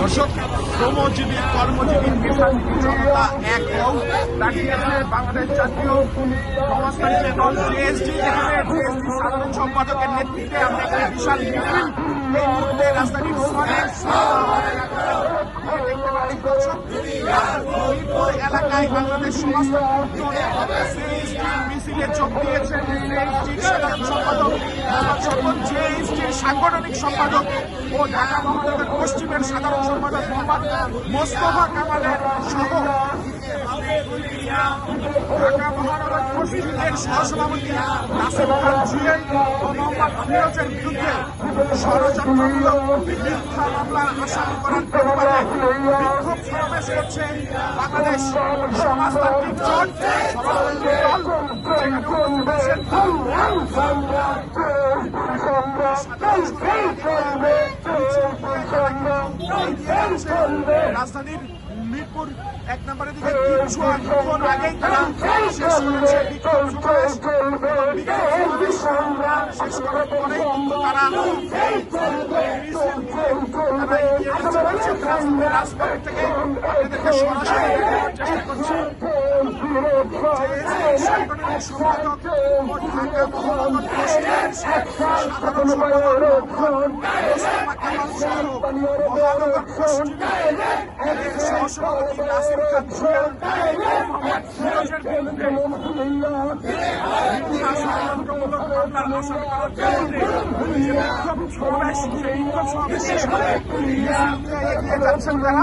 দর্শক, শ্রমজীবী, কর্মজীবী এক বাংলাদেশ জাতীয় সমাজতান্ত্রিক দল জেএসডি যেখানে সাধারণ সম্পাদকের নেতৃত্বে আমরা একটি বিশাল মিছিল এই মুহূর্তে রাজধানীর এলাকায় বাংলাদেশ সমাজতান্ত্রিক মিছিলে যোগ দিয়েছেন সম্পাদক সাংগঠনিক সম্পাদক ও ঢাকা মহানগর পশ্চিমের সাধারণ সম্পাদক মোহাম্মদ মোস্তফা কামালের সহ ঢাকা মহানগর পশ্চিমের সহসভাপতি নাসির খান জুয়েল ও মোহাম্মদ ফিরোজের বিরুদ্ধে ষড়যন্ত্রমূলক মিথ্যা আসামি করার বিক্ষোভ সমাবেশ করছে বাংলাদেশ সমাজতান্ত্রিক জোট সমাজতান্ত্রিক দল যেখানে উপস্থিত রাজধানীর মিরপুর এক নম্বরের দিকে কিছু আন্দোলন আগেই তারা শেষ করেছে শেষ করার পরে তারা রাজপথ থেকে আপনাদেরকে সরাসরি করছি মহানগর ষড়যন্ত্রমূলক মামলার আসামি করার বিরুদ্ধে বিক্ষোভ সমাবেশ বিক্ষোভ সমাবেশ শেষ করে এগিয়ে যাচ্ছেন তারা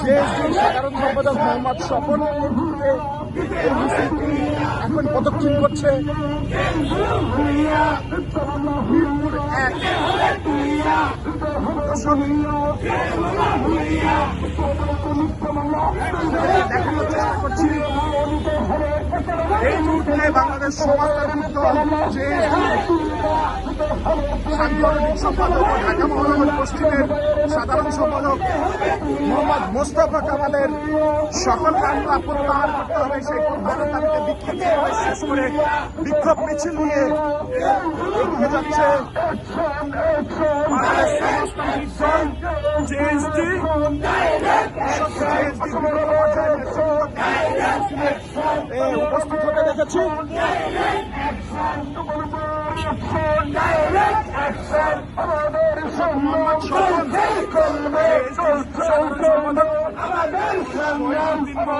জেএসডির সাধারণ সম্পাদক মোহাম্মদ স্বপন এখন প্রদক্ষিণ করছে। দেখানোর চেষ্টা করছি বাংলাদেশ সমাজতান্ত্রিক সম্পাদক ঢাকা মহানগর পশ্চিমের সাধারণ সম্পাদক মোহাম্মদ মোস্তফা কামালের সকল মামলা প্রত্যাহার করতে হবে, সেই প্রত্যাহারের দাবিতে বিক্ষোভ শেষ করে বিক্ষোভ মিছিল নিয়ে এগিয়ে যাচ্ছে বাংলাদেশ সমাজতান্ত্রিক দল জেএসডি জেএসডি বিভিন্ন পর্যায়ের নেতৃত্ব এ, উপস্থিত হতে দেখেছি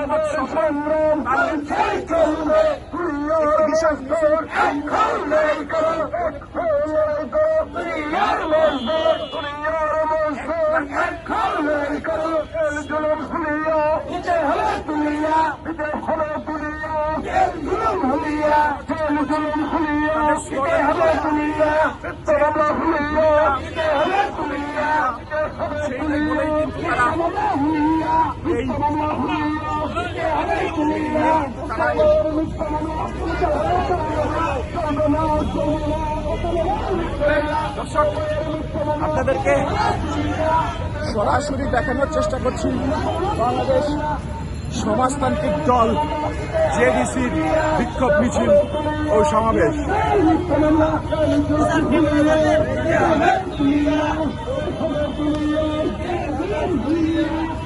মোহাম্মদ স্বপন সাধারণ সম্পাদক মহিউদ্দিন মোহাম্মদ স্বপন তার নেতৃত্বে একটি বিশাল মিছিল তাদের সেই বলেই কিন্তু তারা এই তারা আপনাদেরকে সরাসরি দেখানোর চেষ্টা করছি। বাংলাদেশ সমাজতান্ত্রিক দল জেডিসির বিক্ষোভ মিছিল। ও সমাবেশ you.